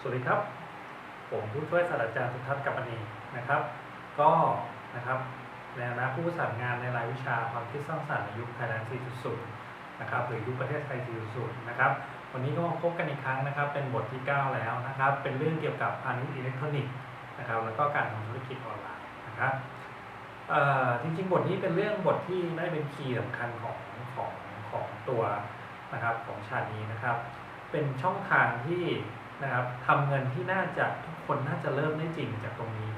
สวัสดีครับ ผมผู้ช่วยศาสตราจารย์สุทัศน์กัปปณีนะครับ ก็นะครับในฐานะผู้ประสานงานในรายวิชาความคิดสร้างสรรค์ในยุคไทยแลนด์ 4.0 นะครับหรือยุคประเทศไทย 4.0 นะครับ วันนี้ก็มาพบกันอีกครั้งนะครับ เป็นบทที่ 9 แล้วนะครับ เป็นเรื่องเกี่ยวกับพาณิชย์อิเล็กทรอนิกส์นะครับ แล้วก็การทำธุรกิจออนไลน์นะครับจริงๆ บทนี้เป็นเรื่องบทที่ได้เป็นคีย์สำคัญของของของตัวนะครับของชาตินี้นะครับ เป็นช่องทางที่ นะครับทำเงินที่น่าจะทุกคนน่าจะเริ่มได้จริงจากตรงนี้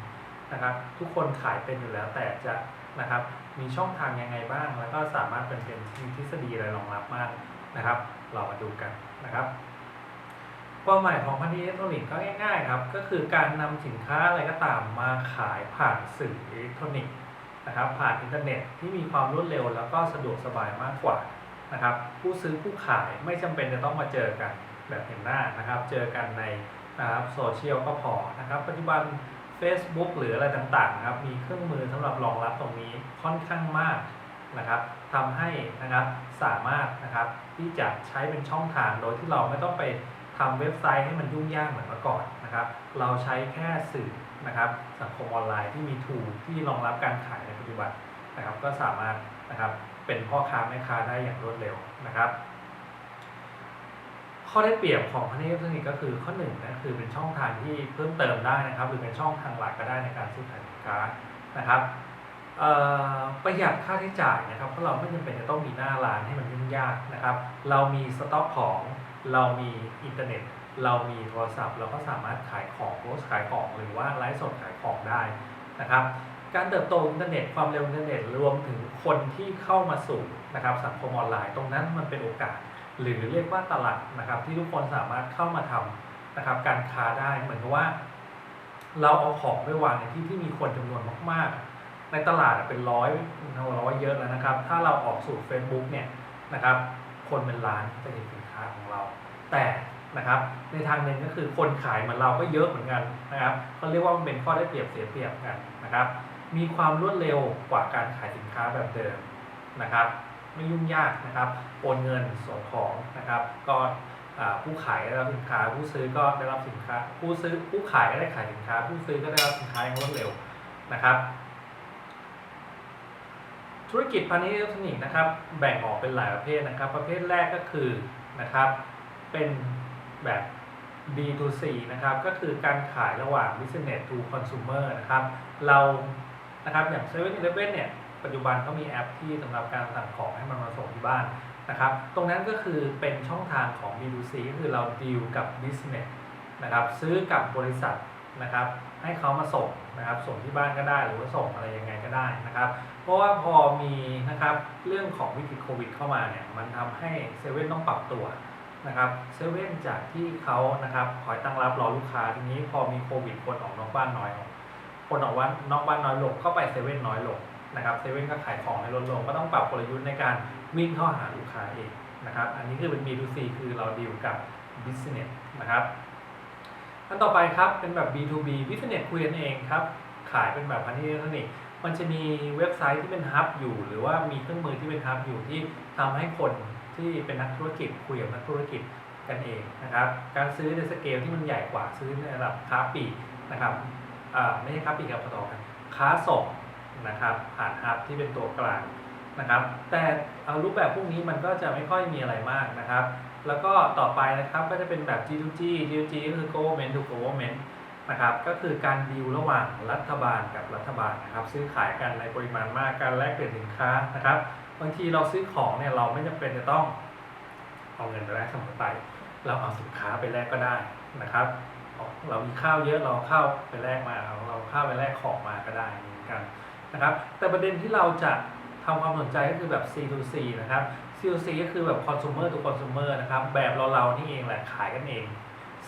นะครับ ทุกคนขายเป็นอยู่แล้วแต่จะนะครับมีช่องทางยังไงบ้าง แล้วก็สามารถเป็นเป็นมีทฤษฎีอะไรรองรับมากนะครับ เรามาดูกันนะครับเป้าหมายของพันธุ์อิเล็กทรอนิกส์ก็ง่ายๆครับก็คือการนำสินค้าอะไรก็ตามมาขายผ่านสื่ออิเล็กทรอนิกส์นะครับ ผ่านอินเทอร์เน็ตที่มีความรวดเร็วแล้วก็สะดวกสบายมากกว่านะครับ ผู้ซื้อผู้ขายไม่จำเป็นจะต้องมาเจอกัน แบบเห็นหน้านะครับ เจอกันในนะครับโซเชียลก็พอนะครับ ปัจจุบัน Facebook หรืออะไรต่างๆนะครับ มีเครื่องมือสำหรับรองรับตรงนี้ค่อนข้างมากนะครับทำให้นะครับสามารถนะครับที่จะใช้เป็นช่องทางโดยที่เราไม่ต้องไปทำเว็บไซต์ให้มันยุ่งยากเหมือนเมื่อก่อนนะครับ เราใช้แค่สื่อนะครับสังคมออนไลน์ที่มีทูที่รองรับการขายในปัจจุบันนะครับ ก็สามารถนะครับเป็นพ่อค้าแม่ค้าได้อย่างรวดเร็วนะครับ ข้อได้เปรียบของพันธุ์อิเทรอนิกส์ก็คือข้อหนึ่งนะคือเป็นช่องทางที่เพิ่มเติมได้นะครับ หรือเป็นช่องทางหลักก็ได้ในการซื้อขายสินค้านะครับประหยัดค่าใช้จ่ายนะครับเพราะเราไม่จำเป็นจะต้องมีหน้าร้านให้มันยุ่งยากนะครับ เรามีสต็อกของ เรามีอินเทอร์เน็ต เรามีโทรศัพท์ เราก็สามารถขายของโพสขายของหรือว่าไลฟ์สดขายของได้นะครับ การเติบโตอินเทอร์เน็ตความเร็วอินเทอร์เน็ตรวมถึงคนที่เข้ามาสู่นะครับสังคมออนไลน์ตรงนั้นมันเป็นโอกาส หรือเรียกว่าตลาดนะครับที่ทุกคนสามารถเข้ามาทำนะครับการค้าได้เหมือนกับว่า เราเอาของไปวางในที่ที่มีคนจำนวนมาก ๆ ในตลาดเป็นร้อยร้อยเยอะแล้วนะครับ ถ้าเราออกสู่ Facebook เนี่ยนะครับ คนเป็นล้านจะเห็นสินค้าของเรา แต่นะครับในทางหนึ่งก็คือคนขายเหมือนเราก็เยอะเหมือนกันนะครับเขาเรียกว่ามันเป็นข้อได้เปรียบเสียเปรียบกันนะครับ มีความรวดเร็วกว่าการขายสินค้าแบบเดิมนะครับ ไม่ยุ่งยากนะครับโอนเงินส่งของนะครับ ก็ผู้ขายได้รับสินค้าผู้ซื้อก็ได้รับสินค้า ผู้ซื้อผู้ขายก็ได้ขายสินค้า ผู้ซื้อก็ได้รับสินค้าอย่างรวดเร็วนะครับ ธุรกิจพาณิชย์อิเล็กทรอนิกส์นะครับ แบ่งออกเป็นหลายประเภทนะครับ ประเภทแรกก็คือนะครับ เป็นแบบ B2C นะครับ ก็คือการขายระหว่าง business to consumer นะครับ เรานะครับอย่าง7 e เ e ่ e อเนี่ย ปัจจุบันก็มีแอปที่สำหรับการสั่งของให้มันมาส่งที่บ้านนะครับ ตรงนั้นก็คือเป็นช่องทางของ B2C ก็คือเราดีลกับ business นะครับ ซื้อกับบริษัทนะครับ ให้เขามาส่งนะครับ ส่งที่บ้านก็ได้หรือว่าส่งอะไรยังไงก็ได้นะครับ เพราะว่าพอมีนะครับเรื่องของวิกฤตโควิดเข้ามาเนี่ย มันทำให้เซเว่นต้องปรับตัวนะครับเซเว่นจากที่เขานะครับคอยตั้งรับรอลูกค้าทีนี้พอมีโควิดคนออกนอกบ้านน้อยลงคนออกว่านอกบ้านน้อยลงเข้าไปเซเว่นน้อยลง นะครับเซเว่นก็ขายของให้ลดลง ก็ต้องปรับกลยุทธ์ในการวิ่งเข้าหาลูกค้าเองนะครับ อันนี้คือเป็น B2C คือเราดีลกับ business นะครับอันต่อไปครับเป็นแบบ B2B business คุยกันเองครับ ขายเป็นแบบพันธุ์อิเล็กทรอนิกส์มันจะมีเว็บไซต์ที่เป็นฮับอยู่ หรือว่ามีเครื่องมือที่เป็นฮับอยู่ที่ทำให้คนที่เป็นนักธุรกิจคุยกับนักธุรกิจกันเองนะครับ การซื้อในสเกลที่มันใหญ่กว่าซื้อในระดับค้าปีนะครับไม่ใช่ค้าปีกับขอโทษครับค้าส่ง นะครับ ผ่านฮับที่เป็นตัวกลางนะครับ แต่เอารูปแบบพวกนี้มันก็จะไม่ค่อยมีอะไรมากนะครับ แล้วก็ต่อไปนะครับก็จะเป็นแบบ G2G G2G ก็คือ government to government นะครับ ก็คือการดีลระหว่างรัฐบาลกับรัฐบาลนะครับ ซื้อขายกันในปริมาณมากการแลกเปลี่ยนสินค้านะครับ บางทีเราซื้อของเนี่ยเราไม่จำเป็นจะต้องเอาเงินไปแลกเสมอไป เราเอาสินค้าไปแลกก็ได้นะครับ เรามีข้าวเยอะเราเข้าวไปแลกมาเราเอาข้าวไปแลกของมาก็ได้เหมือนกัน นะครับ แต่ประเด็นที่เราจะทำความสนใจก็คือแบบ C2C นะครับ C2C ก็คือแบบ consumer to consumer นะครับ แบบเราเราๆนี่เองแหละขายกันเอง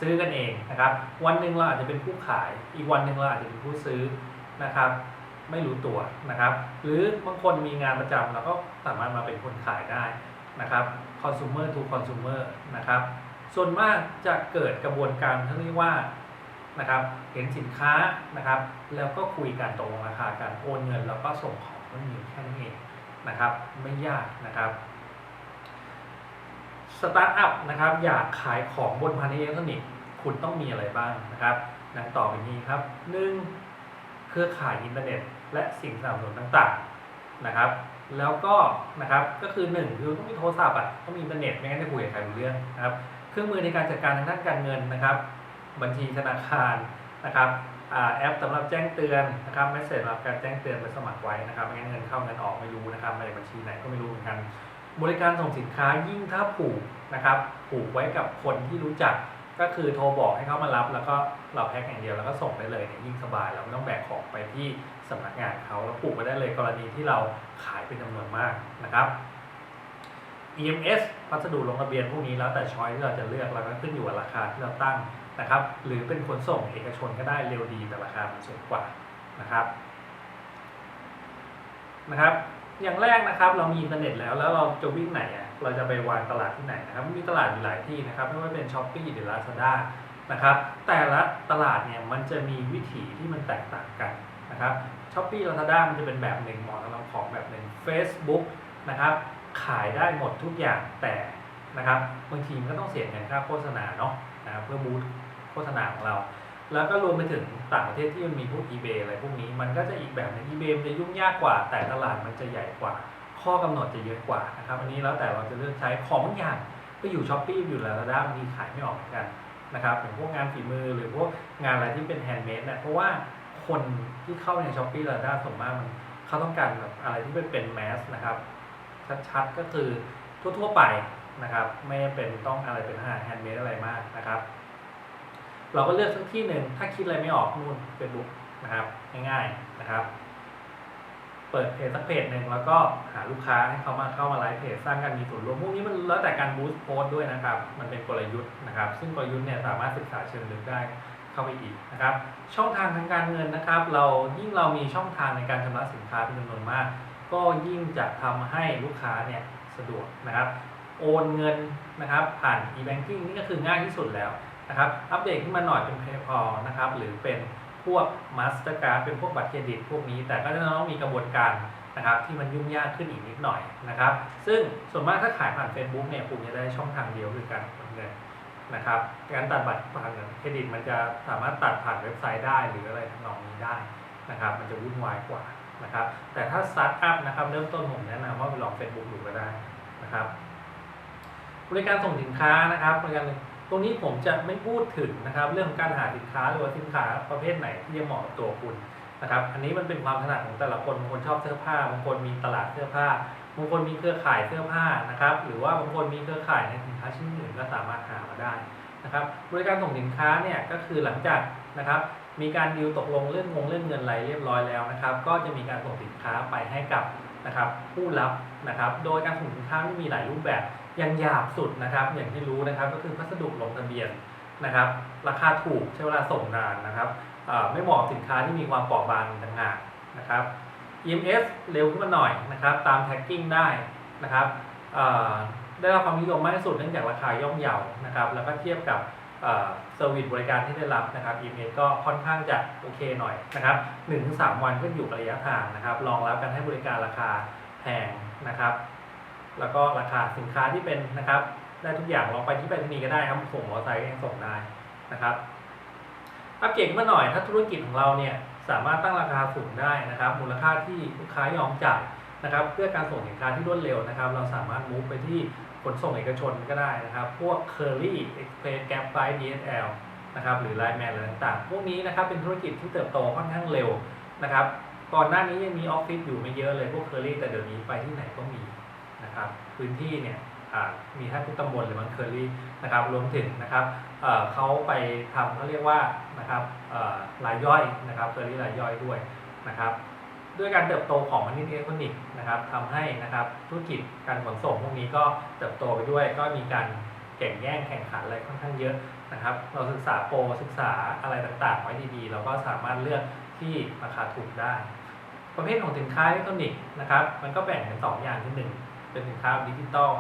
ซื้อกันเองนะครับ วันหนึ่งเราอาจจะเป็นผู้ขาย อีกวันหนึ่งเราอาจจะเป็นผู้ซื้อนะครับ ไม่รู้ตัวนะครับ หรือบางคนมีงานประจำเราก็สามารถมาเป็นคนขายได้นะครับ consumer to consumer นะครับ ส่วนมากจะเกิดกระบวนการที่เรียกว่า นะครับ เห็นสินค้านะครับ แล้วก็คุยกันตกลงราคากันโอนเงินแล้วก็ส่งของมันมีแค่นี้เองนะครับ ไม่ยากนะครับสตาร์ทอัพนะครับอยากขายของบนพันธุ์อิเล็กทรอนิกส์คุณต้องมีอะไรบ้างนะครับดังต่อไปนี้ครับหนึ่งเครือข่ายอินเทอร์เน็ต และสิ่งสนับสนุนต่างๆนะครับ แล้วก็นะครับก็คือหนึ่งคือต้องมีโทรศัพท์อะต้องมีอินเทอร์เน็ตไม่งั้นจะคุยกับใครรู้เรื่องนะครับ เครื่องมือในการจัดการทางด้านการเงินนะครับ บัญชีธนาคารนะครับอแอปสำหรับแจ้งเตือนนะครับไม่เสร็จสำหรับการแจ้งเตือนไปสมัครไว้นะครับไม่งั้นเงินเข้าเงินออกไม่รู้นะครับในบัญชีไหนก็ไม่รู้เหมือนกัน บริการส่งสินค้ายิ่งถ้าผูกนะครับผูกไว้กับคนที่รู้จักก็คือโทรบอกให้เขามารับ แล้วก็เราแพ็คอย่างเดียวแล้วก็ส่งได้เลยเนี่ยยิ่งสบายเราไม่ต้องแบกของไปที่สำนักงานเขาแล้วผูกไว้ได้เลยกรณีที่เราขายเป็นจำนวนมากนะครับ EMS พัสดุลงทะเบียนพวกนี้แล้วแต่ช้อยที่เราจะเลือกแล้วก็ขึ้นอยู่กับราคาที่เราตั้ง นะครับ หรือเป็นขนส่งเอกชนก็ได้เร็วดีแต่ราคามันสูงกว่านะครับนะครับ อย่างแรกนะครับเรามีอินเทอร์เน็ตแล้วแล้วเราจะวิ่งไหนอะเราจะไปวางตลาดที่ไหนนะครับมีตลาดอยู่หลายที่นะครับ ไม่ว่าเป็น s h อ p e e หรือ Lazada นะครับ แต่ละตลาดเนี่ยมันจะมีวิถีที่มันแตกต่างกันนะครับช้อปปี้ลาซาด้ามันจะเป็นแบบหนึ่งเหมาะสำหรับของแบบหนึ่ง Facebook นะครับขายได้หมดทุกอย่างแต่นะครับบางทีมันก็ต้องเสียเงินค่าโฆษณาเนาะนะครับเพื่อบูสต์ โฆษณาของเรา แล้วก็รวมไปถึงต่างประเทศที่มันมีพวก eBay อะไรพวกนี้มันก็จะอีกแบบหนึง eBay มันจะยุ่งยากกว่า แต่ตลาดมันจะใหญ่กว่า ข้อกำหนดจะเยอะกว่านะครับอันนี้แล้วแต่เราจะเลือกใช้ของบางอย่างก็อยู่ช้อปปี้อยู่แล้วด้าบางทีขายไม่ออกเหมือนกันนะครับอย่างพวกงานฝีมือหรือพวกงานอะไรที่เป็นแฮนด์เมดเนี่ยเพราะว่าคนที่เข้าในช้อปปี้ลาด้าส่วนมากมันเขาต้องการแบบอะไรที่เป็นเป็นแมสนะครับ ชัดๆก็คือทั่วๆไปนะครับ ไม่เป็นต้องอะไรเป็นอาหารแฮนด์เมดอะไรมากนะครับ เราก็เลือกสักที่หนึ่งถ้าคิดอะไรไม่ออกนู่นเฟซบุ๊กนะครับง่ายๆนะครับ เปิดเพจสักเพจหนึ่งแล้วก็หาลูกค้าให้เขามาเข้ามาไลฟ์เพจสร้างการมีส่วนร่วมพวกนี้มันแล้วแต่การบูสต์โพสต์ด้วยนะครับ มันเป็นกลยุทธ์นะครับ ซึ่งกลยุทธ์เนี่ยสามารถศึกษาเชิงลึกได้เข้าไปอีกนะครับ ช่องทางทางการเงินนะครับ เรายิ่งเรามีช่องทางในการชำระสินค้าเป็นจำนวนมาก ก็ยิ่งจะทำให้ลูกค้าเนี่ยสะดวกนะครับ โอนเงินนะครับ ผ่าน e-banking นี่ก็คือง่ายที่สุดแล้ว นะครับ อัปเดตขึ้นมาหน่อยเป็น PayPal นะครับ หรือเป็นพวก Mastercard เป็นพวกบัตรเครดิตพวกนี้ แต่ก็จะต้องมีกระบวนการนะครับที่มันยุ่งยากขึ้นอีกนิดหน่อยนะครับ ซึ่งส่วนมากถ้าขายผ่าน Facebook เนี่ยคุณจะได้ช่องทางเดียวคือการโอนเงินนะครับ การตัดบัตรผ่านเครดิตมันจะสามารถตัดผ่านเว็บไซต์ได้หรืออะไรทำนองนี้ได้นะครับ มันจะวุ่นวายกว่านะครับ แต่ถ้าสตาร์ทอัพนะครับเริ่มต้นผมแนะนำว่าไปลอง Facebook ดูก็ได้นะครับ บริการส่งสินค้านะครับบริการ ตรงนี้ผมจะไม่พูดถึงนะครับ เรื่องของการหาสินค้าหรือว่าสินค้าประเภทไหนที่จะเหมาะกับตัวคุณนะครับ อันนี้มันเป็นความถนัดของแต่ละคนบางคนชอบเสื้อผ้าบางคนมีตลาดเสื้อผ้าบางคนมีเครือข่ายเสื้อผ้านะครับ หรือว่าบางคนมีเครือข่ายในสินค้าชิ้นอื่นก็สามารถหามาได้นะครับบริการส่งสินค้าเนี่ยก็คือหลังจากนะครับ มีการดีลตกลงเรื่องงงเรื่องเงินอะไรเรียบร้อยแล้วนะครับ ก็จะมีการส่งสินค้าไปให้กับนะครับผู้รับนะครับ โดยการส่งสินค้าที่มีหลายรูปแบบ ย่างหยาบสุดนะครับ อย่างที่รู้นะครับก็คือพัสดุลงทะเบียนนะครับ ราคาถูกใช้เวลาส่งนานนะครับไม่เหมาะสินค้าที่มีความเปราะบางต่างหากนะครับ EMS เร็วขึ้นมาหน่อยนะครับ ตามแท็กกิ้งได้นะครับได้รับความนิยมมากที่สุดเนื่องจากราคาย่อมเยานะครับ แล้วก็เทียบกับเซอร์วิสบริการที่ได้รับนะครับ EMS ก็ค่อนข้างจะโอเคหน่อยนะครับ1-3วันขึ้นอยู่ระยะทางนะครับรองรับการให้บริการราคาแพงนะครับ แล้วก็ราคาสินค้าที่เป็นนะครับ ได้ทุกอย่างลองไปที่ไปรษณีย์ก็ได้ครับส่งมอเตอร์ไซค์ก็ยังส่งได้นะครับอัปเกรดขึ้นมาหน่อยถ้าธุรกิจของเราเนี่ยสามารถตั้งราคาสูงได้นะครับ มูลค่าที่ลูกค้ายอมจ่ายนะครับ เพื่อการส่งสินค้าที่รวดเร็วนะครับ เราสามารถมูฟไปที่ขนส่งเอกชนก็ได้นะครับ พวก Curly Express Gap by DSL นะครับหรือ Line Man อะไรต่างๆ พวกนี้นะครับเป็นธุรกิจที่เติบโตค่อนข้างเร็วนะครับก่อนหน้านี้ยังมีออฟฟิศอยู่ไม่เยอะเลยพวก Curly แต่เดี๋ยวนี้ไปที่ไหนก็มี นะครับพื้นที่เนี่ยมีแทบทุกตำบลเลยบางเคอรี่นะครับรวมถึงนะครับเเขาไปทำเขาเรียกว่านะครับรายย่อยนะครับเคอรี่รายย่อยด้วยนะครับด้วยการเติบโตของมันนี่อิเล็กทรอนิกส์นะครับทำให้นะครับธุรกิจการขนส่งพวกนี้ก็เติบโตไปด้วยก็มีการแข่งแย่งแข่งขันอะไรค่อนข้างเยอะนะครับ เราศึกษาโปรศึกษาอะไรต่างๆ ไว้ดีๆ เราก็สามารถเลือกที่ราคาถูกได้ ประเภทของสินค้าอิเล็กทรอนิกส์นะครับมันก็แบ่งเป็นสองอย่างที่หนึ่ง เป็นสินค้าแบบดิจิตอล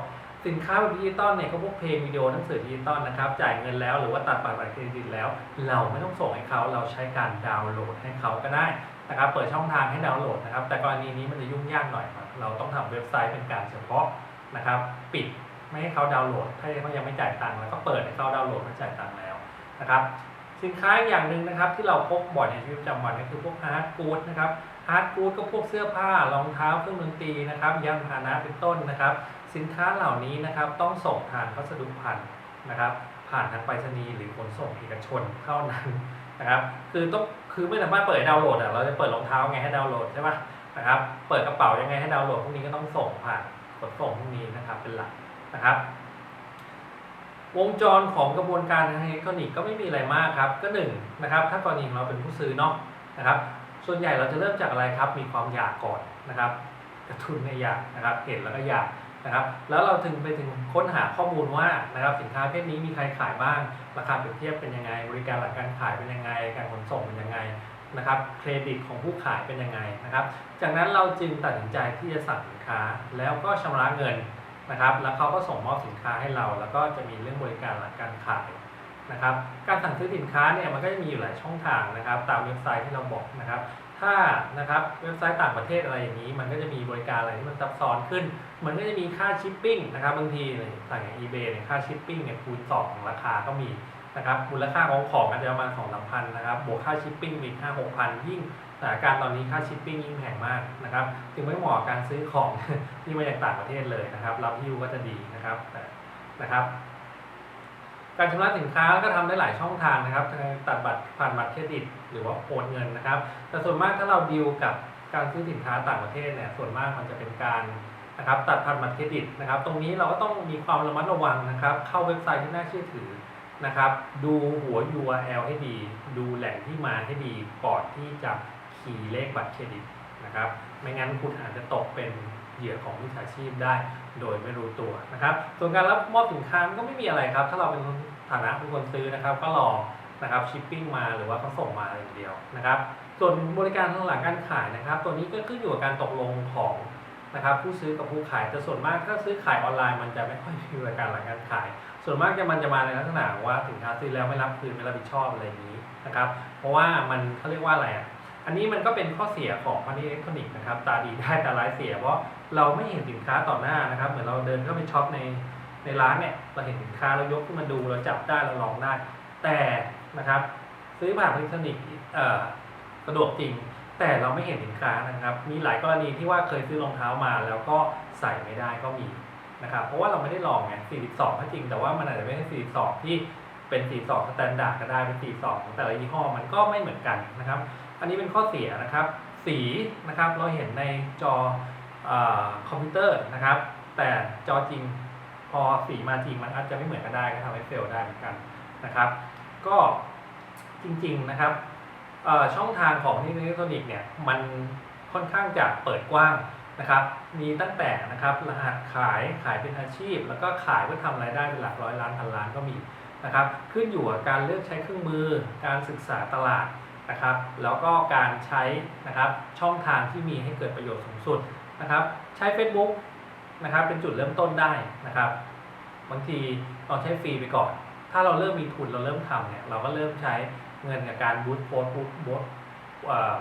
สินค้าแบบดิจิตอลเนี่ยก็พวกเพลงวิดีโอหนังสือดิจิตอลนะครับจ่ายเงินแล้วหรือว่าตัดบัตรเครดิตแล้ว เราไม่ต้องส่งให้เขาเราใช้การดาวน์โหลดให้เขาก็ได้นะครับเปิดช่องทางให้ดาวน์โหลดนะครับ แต่กรณีนี้มันจะยุ่งยากหน่อยครับเราต้องทำเว็บไซต์เป็นการเฉพาะนะครับ ปิดไม่ให้เขาดาวน์โหลด ถ้าเขายังไม่จ่ายตังค์แล้วก็เปิดให้เขาดาวน์โหลดเมื่อจ่ายตังค์แล้วนะครับ สินค้าอีกอย่างหนึ่งนะครับที่เราพกบ่อยในชีวิตประจำวันก็คือพวกฮาร์ดกูดนะครับ ฮาร์ดกูดก็พวกเสื้อผ้ารองเท้าเครื่องดนตรีนะครับยานพาหนะเป็นต้นนะครับ สินค้าเหล่านี้นะครับต้องส่งทางพัสดุพันธ์นะครับ ผ่านทางไปรษณีย์หรือขนส่งเอกชนเท่านั้นนะครับ คือต้องคือไม่สามารถเปิดดาวน์โหลดอะเราจะเปิดรองเท้าไงให้ดาวน์โหลดใช่ปะนะครับ เปิดกระเป๋ายังไงให้ดาวน์โหลดพวกนี้ก็ต้องส่งผ่านขนส่งพวกนี้นะครับเป็นหลักนะครับวงจรของกระบวนการทางอิเล็กทรอนิกส์ก็ไม่มีอะไรมากครับ ก็หนึ่งนะครับถ้ากรณีของเราเป็นผู้ซื้อเนาะนะครับ ส่วนใหญ่เราจะเริ่มจากอะไรครับ มีความอยากก่อนนะครับ กระทุนในอยากนะครับ เห็นแล้วก็อยากนะครับ แล้วเราถึงไปถึงค้นหาข้อมูลว่านะครับสินค้าประเพศนี้มีใครขายบ้าง ราคาเปรียบเทียบเป็นยังไง บริการหลังการขายเป็นยังไง การขนส่งเป็นยังไงนะครับ เครดิตของผู้ขายเป็นยังไงนะครับ จากนั้นเราจึงตัดสินใจที่จะสั่งสินค้าแล้วก็ชำระเงินนะครับ แล้วเขาก็ส่งมอบสินค้าให้เรา แล้วก็จะมีเรื่องบริการหลังการขาย นะครับการสั่งซื้อสินค้าเนี่ยมันก็จะมีอยู่หลายช่องทางนะครับ ตามเว็บไซต์ที่เราบอกนะครับ ถ้านะครับเว็บไซต์ต่างประเทศอะไรอย่างนี้ มันก็จะมีบริการอะไรที่มันซับซ้อนขึ้น มันก็จะมีค่าชิปปิ้งนะครับบางทีเลยสั่งอย่าง eBay เนี่ยค่าชิปปิ้งเนี่ยคูณสองของราคาก็มีนะครับมูลค่าของของอาจจะประมาณสองสามพันนะครับบวกค่าชิปปิ้งอีกห้าหกพันยิ่งสถานการณ์ตอนนี้ค่าชิปปิ้งยิ่งแพงมากนะครับจึงไม่เหมาะกับการซื้อของที่มาจากต่างประเทศเลยนะครับรับฮิ้วก็จะดีนะครับแต่นะครับ การชำระสินค้าก็ทำได้หลายช่องทางนะครับตัดบัตรผ่านบัตรเครดิต หรือว่าโอนเงินนะครับ แต่ส่วนมากถ้าเราดีลกับการซื้อสินค้าต่างประเทศเนี่ยส่วนมากมันจะเป็นการนะครับตัดผ่านบัตรเครดิตนะครับ ตรงนี้เราก็ต้องมีความระมัดระวังนะครับ เข้าเว็บไซต์ที่น่าเชื่อถือนะครับ ดูหัว URL ให้ดี ดูแหล่งที่มาให้ดีก่อนที่จะคีย์เลขบัตรเครดิตนะครับ ไม่งั้นคุณอาจจะตกเป็น เหยื่อของมิจฉาชีพได้โดยไม่รู้ตัวนะครับส่วนการรับมอบสินค้าก็ไม่มีอะไรครับ ถ้าเราเป็นฐานะเป็นคนซื้อนะครับ ก็รอนะครับชิปปิ้งมาหรือว่าเขาส่งมาอย่างเดียวนะครับ ส่วนบริการทางหลังการขายนะครับ ตัวนี้ก็ขึ้นอยู่กับการตกลงของนะครับผู้ซื้อกับผู้ขายแต่ส่วนมากถ้าซื้อขายออนไลน์มันจะไม่ค่อยมีบริการหลังการขาย ส่วนมากจะมันจะมาในลักษณะว่าสินค้าซื้อแล้วไม่รับคืนไม่รับผิดชอบอะไรอย่างนี้นะครับ เพราะว่ามันเขาเรียกว่าอะไรอะอันนี้มันก็เป็นข้อเสียของพาณิชย์อิเล็กทรอนิกส์นะครับ ตาดีได้แต่ร้ายเสีย เพราะ เราไม่เห็นสินค้าต่อหน้านะครับ เหมือนเราเดินเข้าไปช็อปในในร้านเนี่ยเราเห็นสินค้าเรายกขึ้นมาดูเราจับได้เราลองได้ แต่นะครับ ซื้อผ่านอิเล็กทรอนิกส์เอ่อสะดวกจริง แต่เราไม่เห็นสินค้านะครับ มีหลายกรณีที่ว่าเคยซื้อรองเท้ามาแล้วก็ใส่ไม่ได้ก็มีนะครับเพราะว่าเราไม่ได้ลองไง 42ก็จริง แต่ว่ามันอาจจะไม่ใช่42 ที่เป็น 42สแตนดาร์ดก็ได้ เป็น 42ของแต่ละยี่ห้อมันก็ไม่เหมือนกันนะครับ อันนี้เป็นข้อเสียนะครับ สีนะครับ เราเห็นในจอ คอมพิวเตอร์นะครับ แต่จอจริงพอสีมาจริงมันอาจจะไม่เหมือนกันได้ก็ทำให้เฟลได้เหมือนกันนะครับ ก็จริงๆนะครับช่องทางของอิเล็กทรอนิกส์เนี่ยมันค่อนข้างจะเปิดกว้างนะครับ มีตั้งแต่นะครับรหัสขายขายเป็นอาชีพ แล้วก็ขายเพื่อทำรายได้เป็นหลักร้อยล้านพันล้านก็มีนะครับ ขึ้นอยู่กับการเลือกใช้เครื่องมือ การศึกษาตลาดนะครับ แล้วก็การใช้นะครับช่องทางที่มีให้เกิดประโยชน์สูงสุด นะครับ ใช้ Facebook นะครับเป็นจุดเริ่มต้นได้นะครับ บางทีเราใช้ฟรีไปก่อน ถ้าเราเริ่มมีทุนเราเริ่มทำเนี่ยเราก็เริ่มใช้เงินกับการบูตโพสบูตบส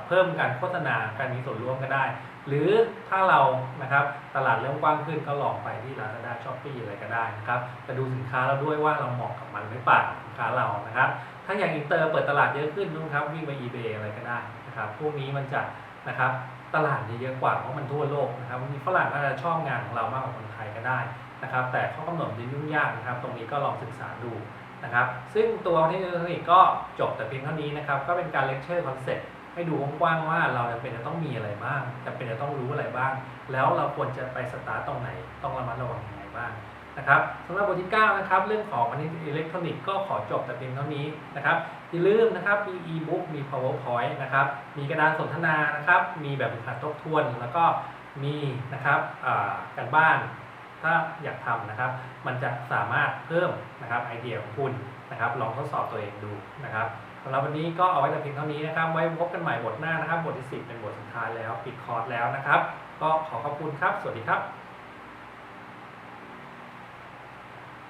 เพิ่มการโฆษณาการมีส่วนร่วมก็ได้ หรือถ้าเรานะครับตลาดเริ่มกว้างขึ้นก็ลองไปที่ Lazada s h o p e e อะไรก็ได้นะครับแต่ดูสินค้าเราด้วยว่าเราเหมาะกับมันหรือเปล่าสินค้าเรานะครับ ถ้าอย่างอินเตอร์เปิดตลาดเยอะขึ้นนะครับวิ่งไป eBay อะไรก็ได้นะครับพวกนี้มันจะ นะครับตลาดเยอะกว่าเพราะมันทั่วโลกนะครับบางทีฝรั่งอาจจะชอบงานของเรามากกว่าคนไทยก็ได้นะครับ แต่ข้อกำหนดจะยุ่งยากนะครับ ตรงนี้ก็ลองศึกษาดูนะครับ ซึ่งตัวเทคโนโลยีก็จบแต่เพียงเท่านี้นะครับ ก็เป็นการเลคเชอร์คอนเซ็ปต์ให้ดูกว้างๆว่าเราจำเป็นจะต้องมีอะไรบ้างจำเป็นจะต้องรู้อะไรบ้าง แล้วเราควรจะไปสตาร์ตตรงไหน ต้องระมัดระวังยังไงบ้าง นะครับสำหรับบทที่9นะครับเรื่องของพาณิชย์อิเล็กทรอนิกส์ก็ขอจบแต่เพียงเท่านี้นะครับอย่าลืมนะครับมี e-book มี powerpoint นะครับมีกระดานสนทนานะครับมีแบบฝึกหัดทบทวน แล้วก็มีนะครับการบ้านถ้าอยากทำนะครับ มันจะสามารถเพิ่มนะครับไอเดียของคุณนะครับ ลองทดสอบตัวเองดูนะครับสำหรับวันนี้ก็เอาไว้แต่เพียงเท่านี้นะครับ ไว้พบกันใหม่บทหน้านะครับ บทที่ 10 เป็นบทสุดท้ายแล้วปิดคอร์สแล้วนะครับ ก็ขอขอบคุณครับ สวัสดีครับ